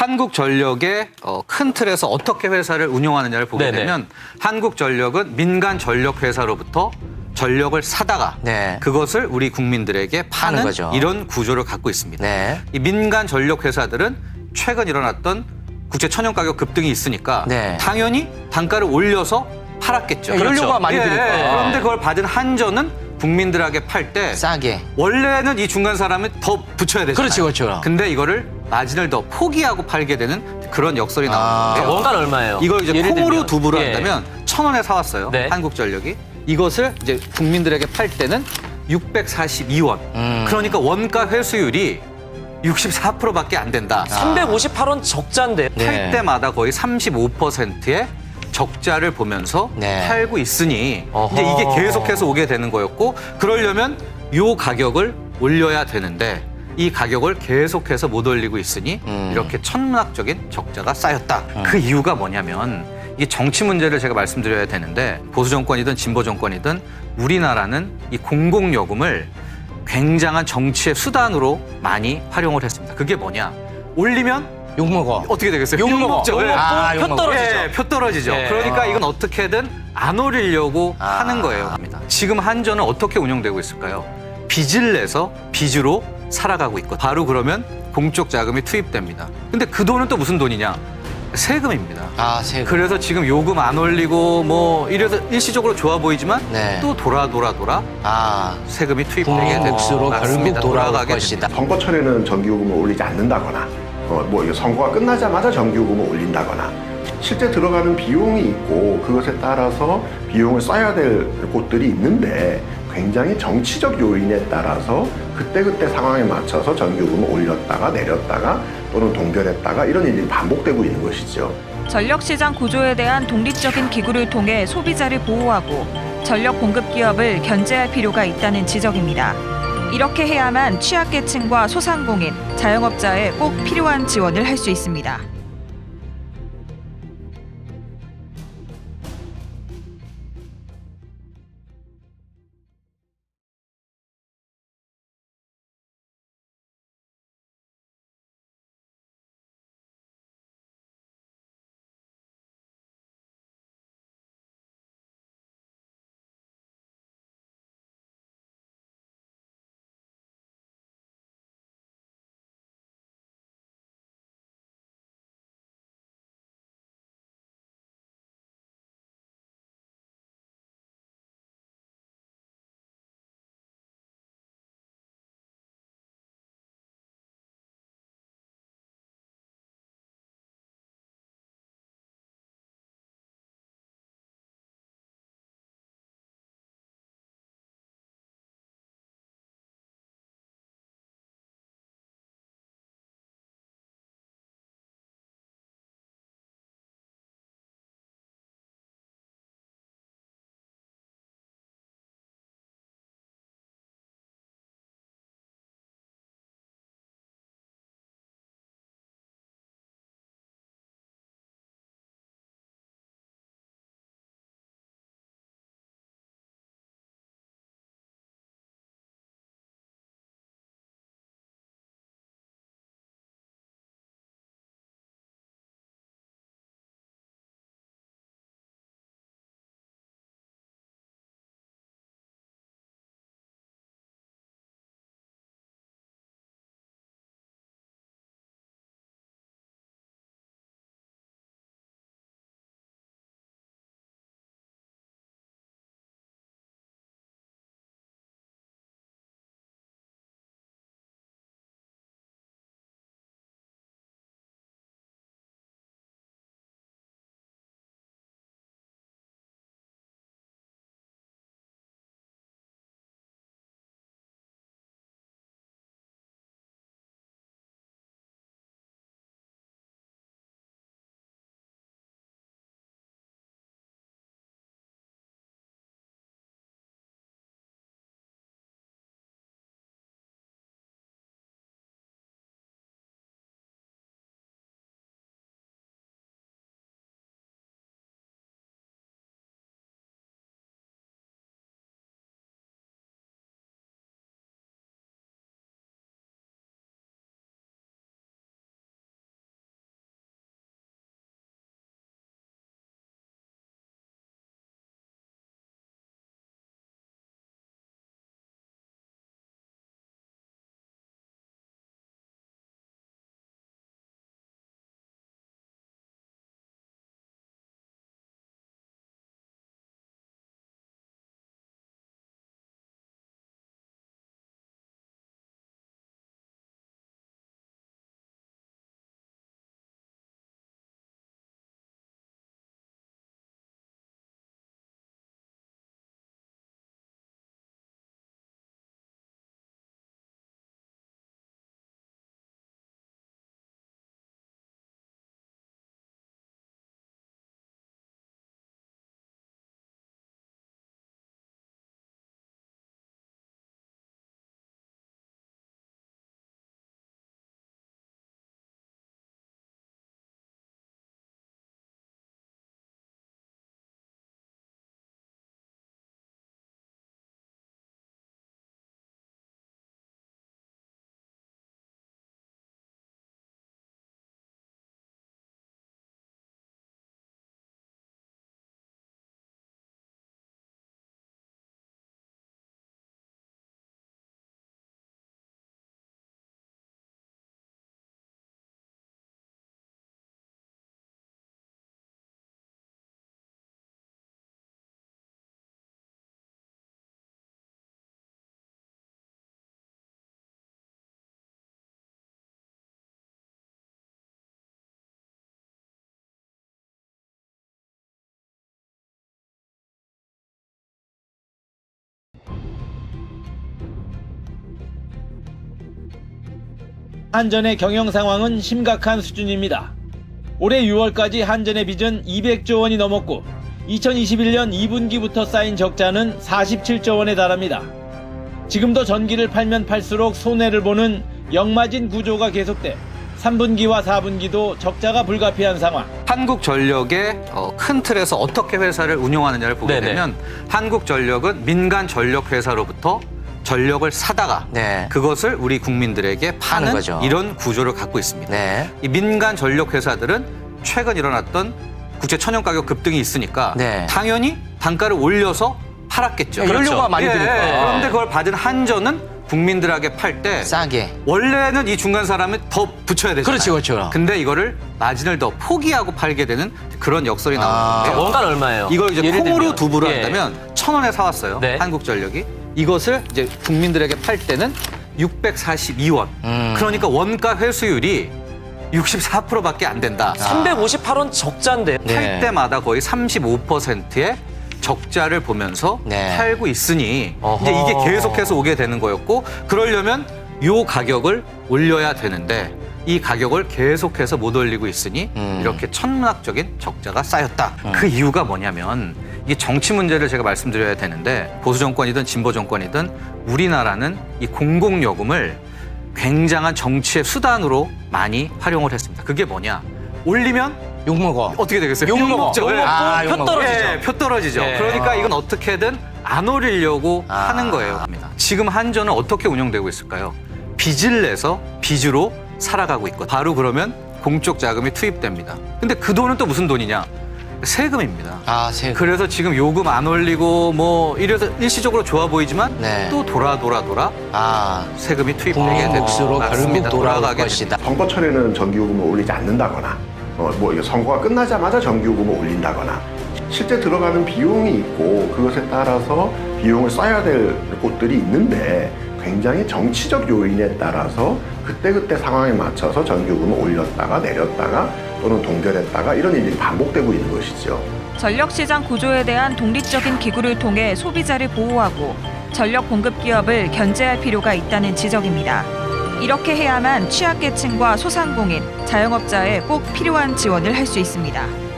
한국전력의 어, 큰 틀에서 어떻게 회사를 운영하느냐를 보게 네네. 되면 한국전력은 민간 전력 회사로부터 전력을 사다가 네. 그것을 우리 국민들에게 파는 거죠. 이런 구조를 갖고 있습니다. 네. 이 민간 전력 회사들은 최근 일어났던 국제 천연 가격 급등이 있으니까 네. 당연히 단가를 올려서 팔았겠죠. 연료가 많이 예, 드니까. 예. 그런데 그걸 받은 한전은 국민들에게 팔 때 싸게. 원래는 이 중간 사람은 더 붙여야 되잖아요. 그렇죠, 그렇죠. 근데 이거를 마진을 더 포기하고 팔게 되는 그런 역설이 아. 나오는데 요. 원가는 얼마예요? 이걸 이제 예를 콩으로 들면. 두부를 예. 한다면 천 원에 사왔어요. 네. 한국전력이 이것을 이제 국민들에게 팔 때는 642원. 음. 그러니까 원가 회수율이 64%밖에 안 된다. 358원 적자인데. 네. 팔 때마다 거의 35%의 적자를 보면서 네. 팔고 있으니 어허. 이제 이게 계속해서 오게 되는 거였고 그러려면 요 가격을 올려야 되는데 이 가격을 계속해서 못 올리고 있으니 음. 이렇게 천문학적인 적자가 쌓였다. 그 이유가 뭐냐면 이 정치 문제를 제가 말씀드려야 되는데 보수 정권이든 진보 정권이든 우리나라는 이 공공 요금을 굉장한 정치의 수단으로 많이 활용을 했습니다. 그게 뭐냐? 올리면 욕 먹어. 어떻게 되겠어요? 욕 먹어. 욕먹죠. 욕 예. 먹고 아, 욕 표. 떨어지죠. 예, 표 떨어지죠. 예. 그러니까 아. 이건 어떻게든 안 올리려고 아. 하는 거예요. 지금 한전은 어떻게 운영되고 있을까요? 빚을 내서 빚으로 살아가고 있고 바로 그러면 공적 자금이 투입됩니다. 근데 그 돈은 또 무슨 돈이냐? 세금입니다. 아, 세금. 그래서 지금 요금 안 올리고 뭐 이래서 일시적으로 좋아 보이지만 네. 또 돌아 돌아 돌아 아, 세금이 투입되게 국민 되고 몫으로 결국 맞습니다. 돌아올 돌아가게 것이다. 됩니다. 선거철에는 정기요금을 올리지 않는다거나 어, 뭐 이거 선거가 끝나자마자 정기요금을 올린다거나 실제 들어가는 비용이 있고 그것에 따라서 비용을 써야 될 곳들이 있는데 굉장히 정치적 요인에 따라서 그때그때 상황에 맞춰서 정기요금을 올렸다가 내렸다가 또는 동결했다가 이런 일이 반복되고 있는 것이죠. 전력시장 구조에 대한 독립적인 기구를 통해 소비자를 보호하고 전력 공급 기업을 견제할 필요가 있다는 지적입니다. 이렇게 해야만 취약계층과 소상공인, 자영업자에 꼭 필요한 지원을 할 수 있습니다. 한전의 경영 상황은 심각한 수준입니다. 올해 6월까지 한전의 빚은 200조 원이 넘었고 2021년 2분기부터 쌓인 적자는 47조 원에 달합니다. 지금도 전기를 팔면 팔수록 손해를 보는 역마진 구조가 계속돼 3분기와 4분기도 적자가 불가피한 상황. 한국전력의 어, 큰 틀에서 어떻게 회사를 운영하느냐를 보게 네네. 되면 한국전력은 민간 전력 회사로부터 전력을 사다가 네. 그것을 우리 국민들에게 파는 거죠. 이런 구조를 갖고 있습니다. 네. 이 민간 전력 회사들은 최근 일어났던 국제 천연 가격 급등이 있으니까 네. 당연히 단가를 올려서 팔았겠죠. 연료가 많이 예, 드니까. 예. 그런데 그걸 받은 한전은 국민들에게 팔 때 싸게. 원래는 이 중간 사람은 더 붙여야 되잖아요. 그렇죠, 그렇죠. 근데 이거를 마진을 더 포기하고 팔게 되는 그런 역설이 아, 나오는데 원가는 얼마예요? 이걸 이제 예를 콩으로 들면. 두부를 예. 한다면 천 원에 사왔어요. 네. 한국전력이 이것을 이제 국민들에게 팔 때는 642원. 음. 그러니까 원가 회수율이 64%밖에 안 된다. 358원 적자인데. 팔 때마다 거의 35%의 적자를 보면서 네. 팔고 있으니 어허. 이제 이게 계속해서 오게 되는 거였고 그러려면 요 가격을 올려야 되는데 이 가격을 계속해서 못 올리고 있으니 음. 이렇게 천문학적인 적자가 쌓였다. 그 이유가 뭐냐면 이 정치 문제를 제가 말씀드려야 되는데 보수 정권이든 진보 정권이든 우리나라는 이 공공 요금을 굉장한 정치의 수단으로 많이 활용을 했습니다. 그게 뭐냐? 올리면 욕 먹어. 어떻게 되겠어요? 욕 먹어. 먹죠. 욕 예. 먹고 아, 표욕 먹어. 떨어지죠. 예, 표 떨어지죠. 예. 그러니까 이건 어떻게든 안 올리려고 아. 하는 거예요. 지금 한전은 어떻게 운영되고 있을까요? 빚을 내서 빚으로 살아가고 있거든요. 바로 그러면 공적 자금이 투입됩니다. 근데 그 돈은 또 무슨 돈이냐? 세금입니다. 아, 세. 그래서 지금 요금 안 올리고 뭐 이래서 일시적으로 좋아 보이지만 네. 또 돌아 돌아 돌아 아, 세금이 투입되게 국민 되고 몫으로 맞습니다. 결국 돌아올 돌아가게 것이다. 선거 철에는 정기요금을 올리지 않는다거나 어, 뭐 이게 선거가 끝나자마자 정기요금을 올린다거나 실제 들어가는 비용이 있고 그것에 따라서 비용을 써야 될 곳들이 있는데 굉장히 정치적 요인에 따라서 그때그때 상황에 맞춰서 정기요금을 올렸다가 내렸다가 또는 동결했다가 이런 일이 반복되고 있는 것이죠. 전력시장 구조에 대한 독립적인 기구를 통해 소비자를 보호하고 전력 공급 기업을 견제할 필요가 있다는 지적입니다. 이렇게 해야만 취약계층과 소상공인, 자영업자에 꼭 필요한 지원을 할 수 있습니다.